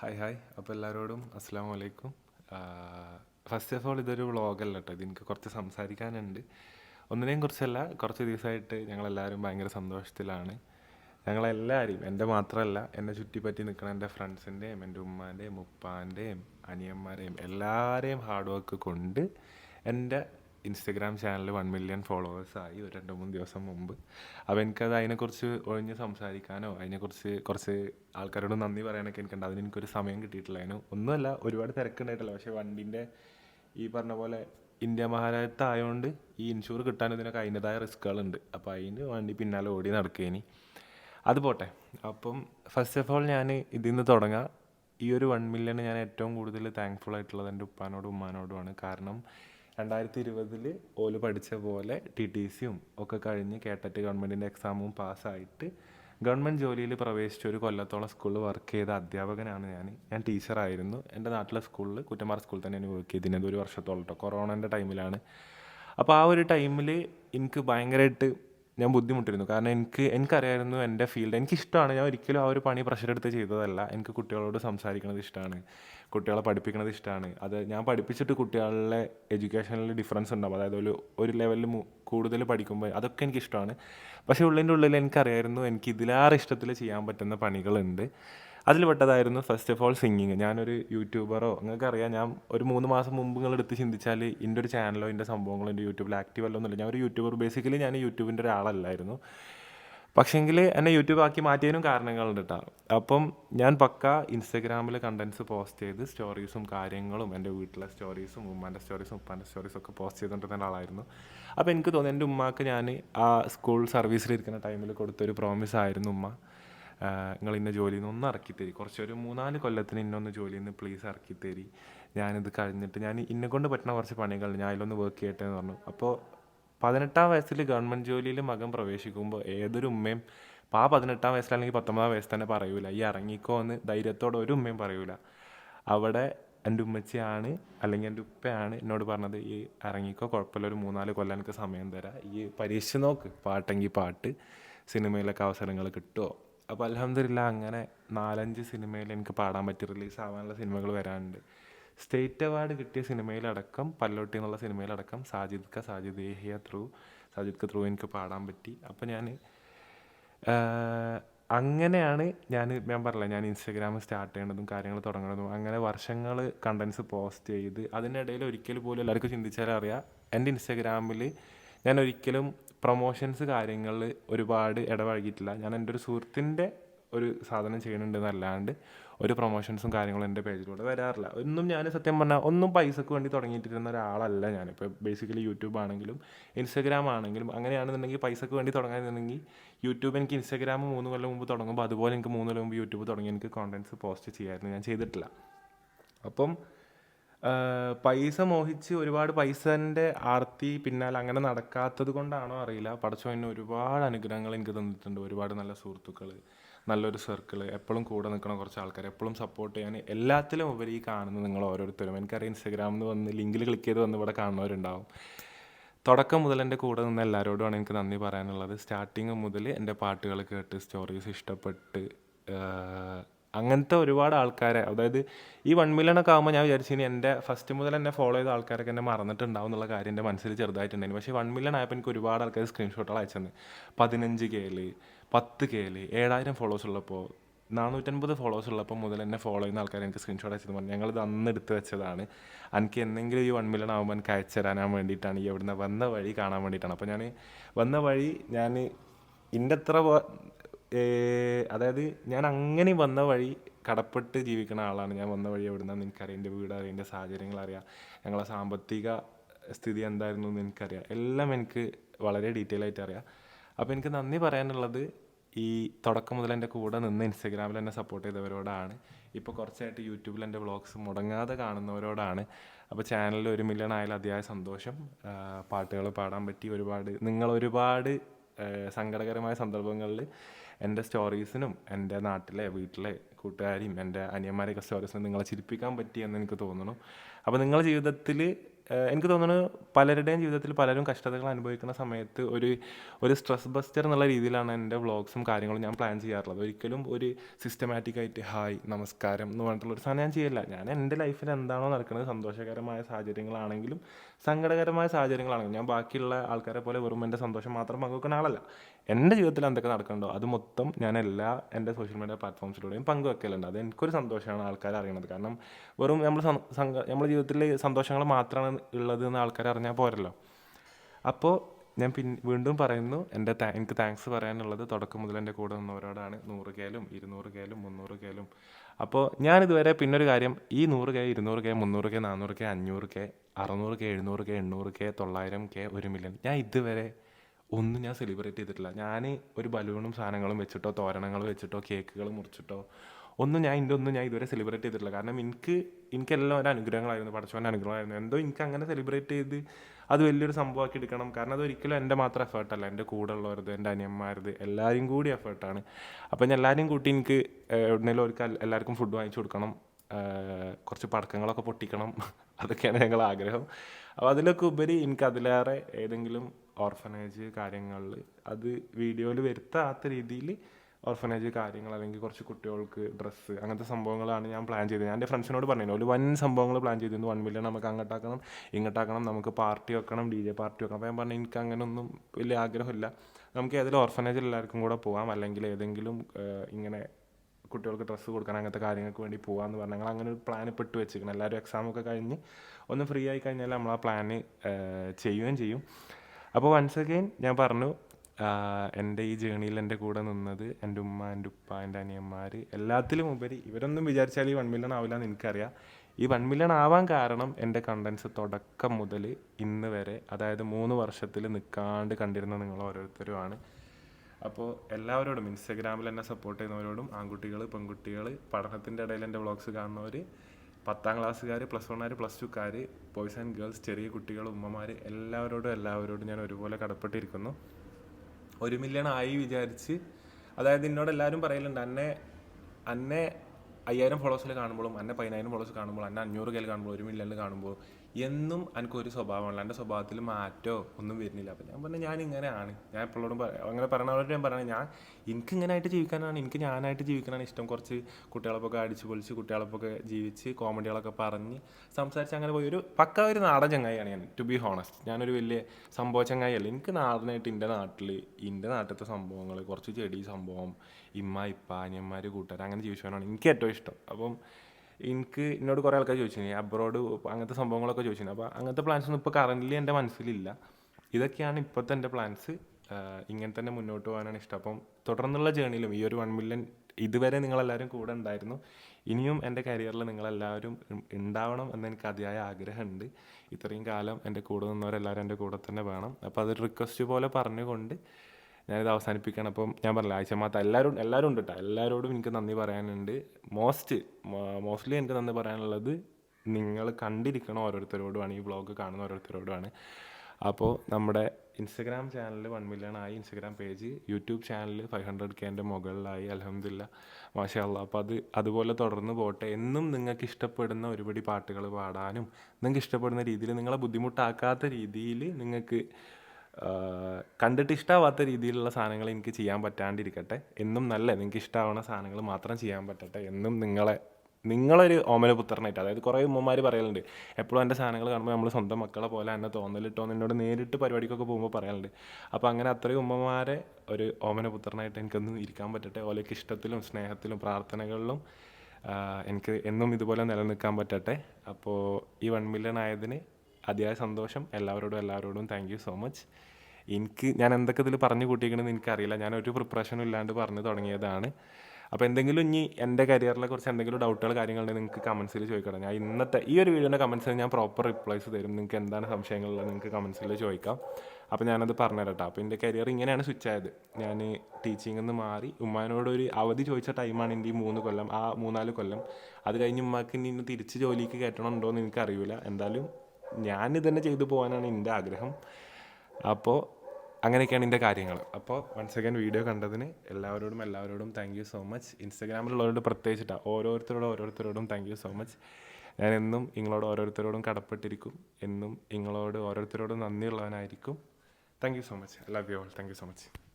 Hi hi. അപ്പോൾ എല്ലാവരോടും അസ്സാം വലൈക്കും ഫസ്റ്റ് ഓഫ് ഓൾ ഇതൊരു വ്ളോഗല്ല കേട്ടോ ഇത് എനിക്ക് കുറച്ച് സംസാരിക്കാനുണ്ട്. ഒന്നിനെയും കുറിച്ചല്ല കുറച്ച് ദിവസമായിട്ട് ഞങ്ങളെല്ലാവരും ഭയങ്കര സന്തോഷത്തിലാണ്. ഞങ്ങളെല്ലാവരും എന്റെ മാത്രമല്ല എന്നെ ചുറ്റിപ്പറ്റി നിൽക്കുന്ന എന്റെ ഫ്രണ്ട്സിന്റെയും എന്റെ ഉമ്മാന്റെയും ഉപ്പാന്റെയും അനിയന്മാരെയും എല്ലാവരെയും ഹാർഡ് വർക്ക് കൊണ്ട് എന്റെ ഇൻസ്റ്റഗ്രാം ചാനൽ വൺ മില്യൺ ഫോളോവേഴ്സായി ഒരു രണ്ട് മൂന്ന് ദിവസം മുമ്പ്. അപ്പോൾ എനിക്കത് അതിനെക്കുറിച്ച് ഒഴിഞ്ഞ് സംസാരിക്കാനോ അതിനെക്കുറിച്ച് കുറച്ച് ആൾക്കാരോട് നന്ദി പറയാനൊക്കെ എനിക്കുണ്ട്. അതിന് എനിക്കൊരു സമയം കിട്ടിയിട്ടില്ല. അതിന് ഒന്നുമല്ല ഒരുപാട് തിരക്കുണ്ടായിട്ടില്ല. പക്ഷേ വണ്ടീന്റെ ഈ പറഞ്ഞ പോലെ ഇന്ത്യ മഹാരാജ്യത്തായതുകൊണ്ട് ഈ ഇൻഷൂർ കിട്ടാൻ ഇതിനൊക്കെ അതിന്റെതായ റിസ്ക്കുകളുണ്ട്. അപ്പോൾ അതിന് വേണ്ടി പിന്നാലെ ഓടി നടക്കുകയിനി അത് പോട്ടെ. അപ്പം ഫസ്റ്റ് ഓഫ് ഓൾ ഞാൻ ഇതിൽ നിന്ന് തുടങ്ങാം. ഈ ഒരു വൺ മില്യണ് ഞാൻ ഏറ്റവും കൂടുതൽ താങ്ക്ഫുൾ ആയിട്ടുള്ളത് എന്റെ ഉപ്പാനോടും ഉമ്മാനോടുമാണ്. കാരണം രണ്ടായിരത്തി ഇരുപതിൽ ഓൽ പഠിച്ച പോലെ ടി ടി സിയും ഒക്കെ കഴിഞ്ഞ് കേട്ടറ്റ് ഗവൺമെന്റിന്റെ എക്സാമും പാസ്സായിട്ട് ഗവൺമെന്റ് ജോലിയിൽ പ്രവേശിച്ച ഒരു കൊല്ലത്തോളം സ്കൂളിൽ വർക്ക് ചെയ്ത അധ്യാപകനാണ് ഞാൻ ഞാൻ ടീച്ചറായിരുന്നു എന്റെ നാട്ടിലെ സ്കൂളിൽ കുറ്റമാർ സ്കൂളിൽ തന്നെ ഞാൻ വർക്ക് ചെയ്തിരുന്നത്. ഒരു വർഷത്തോളം കേട്ടോ കൊറോണന്റെ ടൈമിലാണ് അപ്പോൾ ആ ഒരു ടൈമിൽ എനിക്ക് ഭയങ്കരമായിട്ട് ഞാൻ ബുദ്ധിമുട്ടിരുന്നു. കാരണം എനിക്ക് എനിക്കറിയായിരുന്നു എന്റെ ഫീൽഡ് എനിക്കിഷ്ടമാണ്. ഞാൻ ഒരിക്കലും ആ ഒരു പണി പ്രഷർ എടുത്ത് ചെയ്തതല്ല. എനിക്ക് കുട്ടികളോട് സംസാരിക്കണത് ഇഷ്ടമാണ് കുട്ടികളെ പഠിപ്പിക്കണത് ഇഷ്ടമാണ് അത് ഞാൻ പഠിപ്പിച്ചിട്ട് കുട്ടികളുടെ എഡ്യൂക്കേഷനിൽ ഡിഫറൻസ് ഉണ്ടാവും. അതായത് ഒരു ഒരു ലെവലിൽ കൂടുതൽ പഠിക്കുമ്പോൾ അതൊക്കെ എനിക്കിഷ്ടമാണ്. പക്ഷേ ഉള്ളിന്റെ ഉള്ളിൽ എനിക്കറിയായിരുന്നു എനിക്ക് ഇതിലേറെ ഇഷ്ടത്തിൽ ചെയ്യാൻ പറ്റുന്ന പണികളുണ്ട്. അതിൽ പെട്ടതായിരുന്നു ഫസ്റ്റ് ഓഫ് ഓൾ സിംഗിങ് ഞാനൊരു യൂട്യൂബറോ നിങ്ങൾക്ക് അറിയാം ഞാൻ ഒരു മൂന്ന് മാസം മുമ്പ് നിങ്ങൾ എടുത്ത് ചിന്തിച്ചാൽ എന്റെ ഒരു ചാനലോ എന്റെ സംഭവങ്ങളോ എന്റെ യൂട്യൂബിൽ ആക്റ്റീവ് അല്ലോ ഞാൻ ഒരു യൂട്യൂബർ ബേസിക്കലി ഞാൻ യൂട്യൂബിന്റെ ഒരാളല്ലായിരുന്നു. പക്ഷേങ്കിൽ എന്നെ യൂട്യൂബ് ആക്കി മാറ്റിയതിനും കാരണങ്ങളുണ്ട് കേട്ടോ അപ്പം ഞാൻ പക്ക ഇൻസ്റ്റഗ്രാമിൽ കണ്ടൻസ് പോസ്റ്റ് ചെയ്ത് സ്റ്റോറീസും കാര്യങ്ങളും എന്റെ വീട്ടിലെ സ്റ്റോറീസും ഉമ്മാന്റെ സ്റ്റോറീസും ഉപ്പാന്റെ സ്റ്റോറീസും ഒക്കെ പോസ്റ്റ് ചെയ്തുകൊണ്ടിരുന്ന ആളായിരുന്നു. അപ്പോൾ എനിക്ക് തോന്നുന്നു എന്റെ ഉമ്മാക്ക് ഞാൻ ആ സ്കൂൾ സർവീസിലിരിക്കുന്ന ടൈമിൽ കൊടുത്തൊരു പ്രോമിസ് ആയിരുന്നു ഉമ്മ. നിങ്ങൾ ഇന്ന ജോലിയിൽ നിന്ന് ഒന്ന് ഇറക്കി തരി കുറച്ചൊരു മൂന്നാൽ കൊല്ലത്തിന് ഇന്നൊന്ന് ജോലിയിൽ നിന്ന് പ്ലീസ് ഇറക്കി തരി ഞാനിത് കഴിഞ്ഞിട്ട് ഞാൻ ഇന്നെ കൊണ്ട് പറ്റുന്ന കുറച്ച് പണികൾ ഞാൻ അതിലൊന്ന് വർക്ക് ചെയ്യട്ടെ എന്ന് പറഞ്ഞു. അപ്പോൾ പതിനെട്ടാം വയസ്സിൽ ഗവൺമെന്റ് ജോലിയിൽ മകൻ പ്രവേശിക്കുമ്പോൾ ഏതൊരു ഉമ്മയും ആ പതിനെട്ടാം വയസ്സിൽ അല്ലെങ്കിൽ പത്തൊമ്പതാം വയസ്സ് തന്നെ പറയൂല. ഈ ഇറങ്ങിക്കോ എന്ന് ധൈര്യത്തോടെ ഒരു ഉമ്മയും പറയൂല. അവിടെ എന്റെ ഉമ്മച്ചിയാണ് അല്ലെങ്കിൽ എന്റെ ഉപ്പയാണ് എന്നോട് പറഞ്ഞത് ഈ ഇറങ്ങിക്കോ കുഴപ്പമില്ല ഒരു മൂന്നാൽ കൊല്ലം എനിക്ക് സമയം തരാം. ഈ പരീക്ഷ നോക്ക് പാട്ടെങ്കിൽ പാട്ട് സിനിമയിലൊക്കെ അവസരങ്ങൾ കിട്ടുമോ അപ്പോൾ അലഹമില്ല അങ്ങനെ നാലഞ്ച് സിനിമയിൽ എനിക്ക് പാടാൻ പറ്റി റിലീസ് ആവാനുള്ള സിനിമകൾ വരാനുണ്ട്. സ്റ്റേറ്റ് അവാർഡ് കിട്ടിയ സിനിമയിലടക്കം പല്ലോട്ടി എന്നുള്ള സിനിമയിലടക്കം സാജിദ് ക സാജിദ് ഏഹിയ ത്രൂ സാജിദ് ക ത്രൂ എനിക്ക് പാടാൻ പറ്റി. അപ്പോൾ ഞാൻ അങ്ങനെയാണ് ഞാൻ ഞാൻ പറഞ്ഞില്ല ഞാൻ ഇൻസ്റ്റാഗ്രാം സ്റ്റാർട്ട് ചെയ്യണതും കാര്യങ്ങൾ തുടങ്ങണതും അങ്ങനെ വർഷങ്ങൾ കണ്ടൻസ് പോസ്റ്റ് ചെയ്ത് അതിനിടയിൽ ഒരിക്കൽ പോലും എല്ലാവർക്കും ചിന്തിച്ചാലറിയാം എന്റെ ഇൻസ്റ്റാഗ്രാമിൽ ഞാൻ ഒരിക്കലും പ്രൊമോഷൻസ് കാര്യങ്ങളിൽ ഒരുപാട് ഇടപഴകിയിട്ടില്ല. ഞാൻ എന്റെ ഒരു സുഹൃത്തിന്റെ ഒരു സാധനം ചെയ്യണുണ്ടെന്നല്ലാണ്ട് ഒരു പ്രൊമോഷൻസും കാര്യങ്ങളും എന്റെ പേജിലൂടെ വരാറില്ല. ഒന്നും ഞാൻ സത്യം പറഞ്ഞാൽ ഒന്നും പൈസക്ക് വേണ്ടി തുടങ്ങിയിട്ടിരുന്ന ഒരാളല്ല ഞാനിപ്പോൾ ബേസിക്കലി യൂട്യൂബ് ആണെങ്കിലും ഇൻസ്റ്റഗ്രാം ആണെങ്കിലും അങ്ങനെയാണെന്നുണ്ടെങ്കിൽ പൈസക്ക് വേണ്ടി തുടങ്ങാനുണ്ടെങ്കിൽ യൂട്യൂബ് എനിക്ക് ഇൻസ്റ്റഗ്രാം മൂന്ന് കൊല്ലം മുമ്പ് തുടങ്ങുമ്പോൾ അതുപോലെ എനിക്ക് മൂന്ന് കൊല്ലം മുമ്പ് യൂട്യൂബ് തുടങ്ങി എനിക്ക് കോണ്ടന്റ്സ് പോസ്റ്റ് ചെയ്യായിരുന്നു. ഞാൻ ചെയ്തിട്ടില്ല. അപ്പം പൈസ മോഹിച്ച് ഒരുപാട് പൈസന്റെ ആർത്തി പിന്നാലെ അങ്ങനെ നടക്കാത്തത് കൊണ്ടാണോ അറിയില്ല. പടച്ചോന് ഒരുപാട് അനുഗ്രഹങ്ങൾ എനിക്ക് തന്നിട്ടുണ്ട്. ഒരുപാട് നല്ല സുഹൃത്തുക്കൾ നല്ലൊരു സർക്കിൾ എപ്പോഴും കൂടെ നിൽക്കുന്ന കുറച്ച് ആൾക്കാർ എപ്പോഴും സപ്പോർട്ട് ചെയ്യാൻ എല്ലാത്തിലും ഉപരി ഈ നിങ്ങൾ ഓരോരുത്തരും. എനിക്കറിയാം ഇൻസ്റ്റഗ്രാമിൽ നിന്ന് വന്ന് ലിങ്കിൽ ക്ലിക്ക് ചെയ്ത് വന്ന് ഇവിടെ കാണുന്നവരുണ്ടാവും. തുടക്കം മുതൽ എന്റെ കൂടെ നിന്ന് എല്ലാവരോടുമാണ് എനിക്ക് നന്ദി പറയാനുള്ളത്. സ്റ്റാർട്ടിങ് മുതൽ എന്റെ പാട്ടുകൾ കേട്ട് സ്റ്റോറീസ് ഇഷ്ടപ്പെട്ട് അങ്ങനത്തെ ഒരുപാട് ആൾക്കാരെ അതായത് ഈ വൺ മില്യൺ ഒക്കെ ആകുമ്പോൾ ഞാൻ വിചാരിച്ചു ഇനി എന്റെ ഫസ്റ്റ് മുതൽ എന്നെ ഫോളോ ചെയ്ത ആൾക്കാരൊക്കെ എന്നെ മറന്നിട്ടുണ്ടാവും എന്നുള്ള കാര്യം എന്റെ മനസ്സിൽ ചെറുതായിട്ടുണ്ടായിരുന്നു. പക്ഷേ വൺ മില്യൺ ആയപ്പോൾ എനിക്ക് ഒരുപാട് ആൾക്കാർ സ്ക്രീൻഷോട്ടുകൾ അയച്ചെന്ന് പതിനഞ്ച് കെയിൽ പത്ത് കെയിൽ ഏഴായിരം ഫോളോവേഴ്സ് ഉള്ളപ്പോൾ നാനൂറ്റൻപത് ഫോളോവേഴ്സ് ഉള്ളപ്പോൾ മുതൽ എന്നെ ഫോളോ ചെയ്യുന്ന ആൾക്കാർ എനിക്ക് സ്ക്രീൻഷോട്ട് അയച്ചത് പറഞ്ഞു. ഞങ്ങളിത് അന്ന് എടുത്ത് വെച്ചതാണ്. എനിക്ക് എന്തെങ്കിലും ഈ വൺ മില്യൺ ആകുമ്പോൾ എനിക്ക് അയച്ചു തരാനാൻ വേണ്ടിയിട്ടാണ് ഈ എവിടുന്ന് വന്ന വഴി കാണാൻ വേണ്ടിയിട്ടാണ്. അപ്പോൾ ഞാൻ വന്ന വഴി ഞാൻ ഇന്റെ അതായത് ഞാൻ അങ്ങനെ വന്ന വഴി കടപ്പെട്ട് ജീവിക്കുന്ന ആളാണ്. ഞാൻ വന്ന വഴി എവിടെ നിന്നാണ് എനിക്കറിയാം എന്റെ വീട് അറിയാം എന്റെ സാഹചര്യങ്ങൾ അറിയാം. ഞങ്ങളെ സാമ്പത്തിക സ്ഥിതി എന്തായിരുന്നു എന്ന് എനിക്കറിയാം. എല്ലാം എനിക്ക് വളരെ ഡീറ്റെയിൽ ആയിട്ട് അറിയാം. അപ്പോൾ എനിക്ക് നന്ദി പറയാനുള്ളത് ഈ തുടക്കം മുതൽ എന്റെ കൂടെ നിന്ന് ഇൻസ്റ്റഗ്രാമിൽ എന്നെ സപ്പോർട്ട് ചെയ്തവരോടാണ്. ഇപ്പോൾ കുറച്ചായിട്ട് യൂട്യൂബിൽ എന്റെ വ്ളോഗ്സ് മുടങ്ങാതെ കാണുന്നവരോടാണ്. അപ്പോൾ ചാനലിൽ ഒരു മില്യൺ ആയാലും അതിയായ സന്തോഷം. പാട്ടുകൾ പാടാൻ പറ്റി ഒരുപാട്. നിങ്ങൾ ഒരുപാട് സങ്കടകരമായ സന്ദർഭങ്ങളിൽ എന്റെ സ്റ്റോറീസിനും എന്റെ നാട്ടിലെ വീട്ടിലെ കൂട്ടുകാരെയും എന്റെ അനിയന്മാരെയൊക്കെ സ്റ്റോറീസിനും നിങ്ങളെ ചിരിപ്പിക്കാൻ പറ്റി എന്ന് എനിക്ക് തോന്നുന്നു. അപ്പോൾ നിങ്ങളുടെ ജീവിതത്തിൽ എനിക്ക് തോന്നുന്നു പലരുടെയും ജീവിതത്തിൽ പലരും കഷ്ടതകൾ അനുഭവിക്കുന്ന സമയത്ത് ഒരു ഒരു സ്ട്രെസ് ബസ്റ്റർ എന്നുള്ള രീതിയിലാണ് എന്റെ വ്ളോഗ്സും കാര്യങ്ങളും ഞാൻ പ്ലാൻ ചെയ്യാറുള്ളത്. ഒരിക്കലും ഒരു സിസ്റ്റമാറ്റിക്കായിട്ട് ഹായ് നമസ്കാരം എന്ന് പറഞ്ഞിട്ടുള്ള ഒരു സാധനം ഞാൻ ചെയ്യില്ല ഞാൻ എന്റെ ലൈഫിൽ എന്താണോ നടക്കുന്നത് സന്തോഷകരമായ സാഹചര്യങ്ങളാണെങ്കിലും സങ്കടകരമായ സാഹചര്യങ്ങളാണെങ്കിലും ഞാൻ ബാക്കിയുള്ള ആൾക്കാരെ പോലെ വെറും എന്റെ സന്തോഷം മാത്രം പങ്കുവെക്കുന്ന ആളല്ല. എന്റെ ജീവിതത്തിൽ എന്തൊക്കെ നടക്കുന്നുണ്ടോ അത് മൊത്തം ഞാൻ എല്ലാ എന്റെ സോഷ്യൽ മീഡിയ പ്ലാറ്റ്ഫോംസിലൂടെയും പങ്കുവെക്കലുണ്ട്. അത് എനിക്കൊരു സന്തോഷമാണ് ആൾക്കാർ അറിയണത്. കാരണം വെറും നമ്മൾ നമ്മുടെ ജീവിതത്തിൽ സന്തോഷങ്ങൾ മാത്രമാണ് ഉള്ളത് എന്ന് ആൾക്കാർ അറിഞ്ഞാൽ പോരല്ലോ. അപ്പോൾ ഞാൻ പിൻ വീണ്ടും പറയുന്നു എന്റെ എനിക്ക് താങ്ക്സ് പറയാനുള്ളത് തുടക്കം മുതൽ എന്റെ കൂടെ നിന്നവരോടാണ്. നൂറ് കേലും ഇരുന്നൂറ് കേലും മുന്നൂറ് കേലും. അപ്പോൾ ഞാനിതുവരെ പിന്നൊരു കാര്യം ഈ നൂറ് കെ ഇരുന്നൂറ് കെ മുന്നൂറ് കെ നാനൂറ് കെ അഞ്ഞൂറ് കെ അറുന്നൂറ് കെ എഴുന്നൂറ് കെ എണ്ണൂറ് കെ തൊള്ളായിരം കെ ഒരു മില്യൺ ഞാൻ ഇതുവരെ ഒന്നും ഞാൻ സെലിബ്രേറ്റ് ചെയ്തിട്ടില്ല. ഞാൻ ഒരു ബലൂണും സാധനങ്ങളും വെച്ചിട്ടോ തോരണങ്ങൾ വെച്ചിട്ടോ കേക്കുകൾ മുറിച്ചിട്ടോ ഒന്നും ഞാൻ ഇതിന്റെ ഒന്നും ഞാൻ ഇതുവരെ സെലിബ്രേറ്റ് ചെയ്തിട്ടില്ല. കാരണം എനിക്ക് എനിക്കെല്ലാം ഒരു അനുഗ്രഹങ്ങളായിരുന്നു പഠിച്ചവന്റെ അനുഗ്രഹമായിരുന്നു എന്തോ എനിക്ക് അങ്ങനെ സെലിബ്രേറ്റ് ചെയ്ത് അത് വലിയൊരു സംഭവമാക്കി എടുക്കണം. കാരണം അത് ഒരിക്കലും എന്റെ മാത്രം എഫേർട്ടല്ല എന്റെ കൂടെ ഉള്ളവരത് എന്റെ അനിയന്മാരത് എല്ലാവരും കൂടി എഫേർട്ടാണ് അപ്പം ഞാൻ എല്ലാവരും കൂട്ടി എനിക്ക് എവിടെയെങ്കിലും ഒരു എല്ലാവർക്കും ഫുഡ് വാങ്ങിച്ചു കൊടുക്കണം. കുറച്ച് പടക്കങ്ങളൊക്കെ പൊട്ടിക്കണം. അതൊക്കെയാണ് ഞങ്ങളുടെ ആഗ്രഹം. അപ്പോൾ അതിലൊക്കെ ഉപരി എനിക്ക് അതിലേറെ ഏതെങ്കിലും ഓർഫനേജ് കാര്യങ്ങളിൽ അത് വീഡിയോയിൽ വരുത്താത്ത രീതിയിൽ ഓർഫനേജ് കാര്യങ്ങൾ അല്ലെങ്കിൽ കുറച്ച് കുട്ടികൾക്ക് ഡ്രസ്സ് അങ്ങനത്തെ സംഭവങ്ങളാണ് ഞാൻ പ്ലാൻ ചെയ്തത്. ഞാൻ എന്റെ ഫ്രണ്ട്സിനോട് പറഞ്ഞു ഒരു വൻ സംഭവങ്ങൾ പ്ലാൻ ചെയ്തിരുന്നു. വൺ മില്യൺ നമുക്ക് അങ്ങോട്ടാക്കണം ഇങ്ങോട്ടാക്കണം നമുക്ക് പാർട്ടി വെക്കണം ഡി ജെ പാർട്ടി വെക്കണം. അപ്പോൾ ഞാൻ പറഞ്ഞു എനിക്ക് അങ്ങനെയൊന്നും വലിയ ആഗ്രഹമില്ല. നമുക്ക് ഏതെങ്കിലും ഓർഫനേജിൽ എല്ലാവർക്കും കൂടെ പോകാം അല്ലെങ്കിൽ ഏതെങ്കിലും ഇങ്ങനെ കുട്ടികൾക്ക് ഡ്രസ്സ് കൊടുക്കാൻ അങ്ങനത്തെ കാര്യങ്ങൾക്ക് വേണ്ടി പോകാമെന്ന് പറഞ്ഞാൽ ഞങ്ങൾ അങ്ങനെ ഒരു പ്ലാൻ പെട്ട് വെച്ചിരിക്കണം. എല്ലാവരും എക്സാമൊക്കെ കഴിഞ്ഞ് ഒന്ന് ഫ്രീ ആയി കഴിഞ്ഞാൽ നമ്മൾ ആ പ്ലാന് ചെയ്യുകയും ചെയ്യും. അപ്പോൾ വൺസ് അഗെയിൻ ഞാൻ പറഞ്ഞു എന്റെ ഈ ജേണിയിൽ എന്റെ കൂടെ നിന്നത് എന്റെ ഉമ്മ എന്റെ ഉപ്പ എന്റെ അനിയന്മാർ എല്ലാത്തിലും ഉപരി ഇവരൊന്നും വിചാരിച്ചാൽ ഈ വൺ മില്യൺ ആവില്ല എന്ന് എനിക്കറിയാം. ഈ വൺ മില്യൺ ആവാൻ കാരണം എന്റെ കണ്ടൻസ് തുടക്കം മുതൽ ഇന്ന് വരെ അതായത് മൂന്ന് വർഷത്തിൽ നിൽക്കാണ്ട് കണ്ടിരുന്ന നിങ്ങൾ ഓരോരുത്തരുമാണ്. അപ്പോൾ എല്ലാവരോടും ഇൻസ്റ്റഗ്രാമിൽ എന്നെ സപ്പോർട്ട് ചെയ്യുന്നവരോടും ആൺകുട്ടികൾ പെൺകുട്ടികൾ പഠനത്തിന്റെ ഇടയിൽ എന്റെ വ്ളോഗ്സ് കാണുന്നവർ പത്താം ക്ലാസ്സുകാർ പ്ലസ് വണ്ണുകാർ പ്ലസ് ടുക്കാർ ബോയ്സ് ആൻഡ് ഗേൾസ് ചെറിയ കുട്ടികൾ ഉമ്മമാർ എല്ലാവരോടും എല്ലാവരോടും ഞാൻ ഒരുപോലെ കടപ്പെട്ടിരിക്കുന്നു. ഒരു മില്യൺ ആയി വിചാരിച്ച് അതായത് എന്നോട് എല്ലാവരും പറയലുണ്ട് അന്നെ അന്നെ അയ്യായിരം ഫോളോവേഴ്സിൽ കാണുമ്പോഴും അന്നെ പതിനായിരം ഫോളോവേഴ്സ് കാണുമ്പോൾ അന്നെ അഞ്ഞൂറ് കയ്യിൽ കാണുമ്പോൾ ഒരു മില്യണിൽ കാണുമ്പോൾ എന്നും എനിക്ക് ഒരു സ്വഭാവമുള്ള എന്റെ സ്വഭാവത്തിൽ മാറ്റോ ഒന്നും വരുന്നില്ല. അപ്പം ഞാൻ പറഞ്ഞു ഞാൻ ഇങ്ങനെയാണ് ഞാൻ എപ്പോഴും അങ്ങനെ പറയണവരോട് ഞാൻ പറയണത് ഞാൻ എനിക്ക് ഇങ്ങനെയായിട്ട് ജീവിക്കാനാണ്. എനിക്ക് ഞാനായിട്ട് ജീവിക്കാനാണ് ഇഷ്ടം. കുറച്ച് കുട്ടികളൊക്കെ അടിച്ച് പൊളിച്ച് കുട്ടികളൊക്കെ ജീവിച്ച് കോമഡികളൊക്കെ പറഞ്ഞ് സംസാരിച്ച് അങ്ങനെ പോയി. ഒരു പക്ക ഒരു നാടൻ ചങ്ങായിയാണ് ഞാൻ ടു ബി ഹോണസ്റ്റ് ഞാനൊരു വലിയ സംഭവ ചങ്ങായിയല്ല. എനിക്ക് നാടനായിട്ട് എന്റെ നാട്ടിൽ എന്റെ നാട്ടിലത്തെ സംഭവങ്ങൾ കുറച്ച് ചെടി സംഭവം ഇമ്മ ഇപ്പ അനിയന്മാർ കൂട്ടുകാർ അങ്ങനെ ജീവിച്ചവനാണ് എനിക്ക് ഏറ്റവും ഇഷ്ടം. അപ്പം എനിക്ക് എന്നോട് കുറേ ആൾക്കാർ ചോദിച്ചിരുന്നു അബ്രോഡ് അങ്ങനത്തെ സംഭവങ്ങളൊക്കെ ചോദിച്ചിരുന്നു. അപ്പോൾ അങ്ങനത്തെ പ്ലാൻസ് ഒന്നും ഇപ്പോൾ കറന്റ് എന്റെ മനസ്സിലില്ല. ഇതൊക്കെയാണ് ഇപ്പോഴത്തെ എന്റെ പ്ലാൻസ് ഇങ്ങനെ തന്നെ മുന്നോട്ട് പോകാനാണ് ഇഷ്ടം. അപ്പം തുടർന്നുള്ള ജേണിയിലും ഈ ഒരു വൺ മില്യൺ ഇതുവരെ നിങ്ങളെല്ലാവരും കൂടെ ഉണ്ടായിരുന്നു. ഇനിയും എന്റെ കരിയറിൽ നിങ്ങളെല്ലാവരും ഉണ്ടാവണം എന്ന് എനിക്ക് അതിയായ ആഗ്രഹമുണ്ട് ഇത്രയും കാലം എന്റെ കൂടെ നിന്നവരെല്ലാവരും എന്റെ കൂടെ തന്നെ വേണം. അപ്പോൾ അതൊരു റിക്വസ്റ്റ് പോലെ പറഞ്ഞുകൊണ്ട് ഞാനിത് അവസാനിപ്പിക്കണം. അപ്പം ഞാൻ പറഞ്ഞില്ല ആഴ്ചമാത്ത എല്ലാവരും എല്ലാവരും ഉണ്ട് കേട്ടോ എല്ലാവരോടും എനിക്ക് നന്ദി പറയാനുണ്ട്. മോസ്റ്റ് മോസ്റ്റ്ലി എനിക്ക് നന്ദി പറയാനുള്ളത് നിങ്ങൾ കണ്ടിരിക്കണം ഓരോരുത്തരോടുമാണ്. ഈ വ്ളോഗ് കാണുന്ന ഓരോരുത്തരോടുമാണ്. അപ്പോൾ നമ്മുടെ ഇൻസ്റ്റഗ്രാം ചാനൽ വൺ മില്യൺ ആയി Instagram page YouTube channel five hundred കെന്റെ മുകളിലായി അലഹമില്ല മാഷാ അള്ളാ അപ്പോൾ അത് അതുപോലെ തുടർന്ന് പോട്ടെ. എന്നും നിങ്ങൾക്ക് ഇഷ്ടപ്പെടുന്ന ഒരുപടി പാട്ടുകൾ പാടാനും നിങ്ങൾക്ക് ഇഷ്ടപ്പെടുന്ന രീതിയിൽ നിങ്ങളെ ബുദ്ധിമുട്ടാക്കാത്ത രീതിയിൽ നിങ്ങൾക്ക് കണ്ടിട്ട് ഇഷ്ടമാവാത്ത രീതിയിലുള്ള സാധനങ്ങൾ എനിക്ക് ചെയ്യാൻ പറ്റാണ്ടിരിക്കട്ടെ. എന്നും നല്ല നിങ്ങൾക്ക് ഇഷ്ടമാവുന്ന സാധനങ്ങൾ മാത്രം ചെയ്യാൻ പറ്റട്ടെ എന്നും നിങ്ങളെ നിങ്ങളൊരു ഓമനപുത്രനായിട്ട് അതായത് കുറേ ഉമ്മമാർ പറയലുണ്ട്. എപ്പോഴും എന്റെ സാധനങ്ങൾ കാണുമ്പോൾ നമ്മൾ സ്വന്തം മക്കളെ പോലെ എന്നെ തോന്നലിട്ടോ എന്ന് എന്നോട് നേരിട്ട് പരിപാടിക്കൊക്കെ പോകുമ്പോൾ പറയാനുണ്ട് അപ്പോൾ അങ്ങനെ അത്രയും ഉമ്മമാരെ ഒരു ഓമനപുത്രനായിട്ട് എനിക്കൊന്നും ഇരിക്കാൻ പറ്റട്ടെ. ഓലയ്ക്ക് ഇഷ്ടത്തിലും സ്നേഹത്തിലും പ്രാർത്ഥനകളിലും എനിക്ക് എന്നും ഇതുപോലെ നിലനിൽക്കാൻ പറ്റട്ടെ. അപ്പോൾ ഈ വൺ മില്യൺ ആയതിന് അതിയായ സന്തോഷം. എല്ലാവരോടും എല്ലാവരോടും താങ്ക് സോ മച്ച് എനിക്ക് ഞാൻ എന്തൊക്കെ ഇതിൽ പറഞ്ഞു കൂട്ടിയിരിക്കണമെന്ന് എനിക്കറിയില്ല. ഞാൻ ഒരു പ്രിപ്പറേഷനും ഇല്ലാണ്ട് പറഞ്ഞു തുടങ്ങിയതാണ്. അപ്പോൾ എന്തെങ്കിലും ഇനി എന്റെ കരിയറിനെ കുറിച്ച് എന്തെങ്കിലും ഡൗട്ടുകൾ കാര്യങ്ങളുണ്ടെങ്കിൽ നിങ്ങൾക്ക് കമൻസിൽ ചോദിക്കണം. ഞാൻ ഇന്നത്തെ ഈ ഒരു വീഡിയോന്റെ കമൻസിൽ ഞാൻ പ്രോപ്പർ റിപ്ലൈസ് തരും. നിങ്ങൾക്ക് എന്താണ് സംശയങ്ങളുള്ളത് നിങ്ങൾക്ക് കമൻസിൽ ചോദിക്കാം. അപ്പോൾ ഞാനത് പറഞ്ഞുതരാം കേട്ടോ അപ്പോൾ എന്റെ കരിയർ ഇങ്ങനെയാണ് സ്വിച്ച് ആയത്. ഞാൻ ടീച്ചിങ്ങിൽ നിന്ന് മാറി ഉമ്മാനോട് ഒരു അവധി ചോദിച്ച ടൈമാണ് എന്റെ ഈ മൂന്ന് കൊല്ലം ആ മൂന്നാൽ കൊല്ലം. അത് കഴിഞ്ഞ് ഉമ്മാക്ക് ഇനി തിരിച്ച് ജോലിക്ക് കയറ്റണമുണ്ടോ എന്ന് എനിക്കറിയില്ല എന്തായാലും ഞാൻ തന്നെ ചെയ്തു പോകാനാണ് എന്റെ ആഗ്രഹം. അപ്പോൾ അങ്ങനെയൊക്കെയാണ് എന്റെ കാര്യങ്ങൾ. അപ്പോൾ വൺസ് അഗൈൻ വീഡിയോ കണ്ടതിന് എല്ലാവരോടും എല്ലാവരോടും താങ്ക് യു സോ മച്ച് ഇൻസ്റ്റാഗ്രാമിലുള്ളവരോട് പ്രത്യേകിച്ചിട്ടാണ് ഓരോരുത്തരോടും ഓരോരുത്തരോടും താങ്ക് യു സോ മച്ച് ഞാൻ എന്നും നിങ്ങളോട് ഓരോരുത്തരോടും കടപ്പെട്ടിരിക്കും. എന്നും നിങ്ങളോട് ഓരോരുത്തരോടും നന്ദിയുള്ളവനായിരിക്കും. Thank you so much love you all thank you so much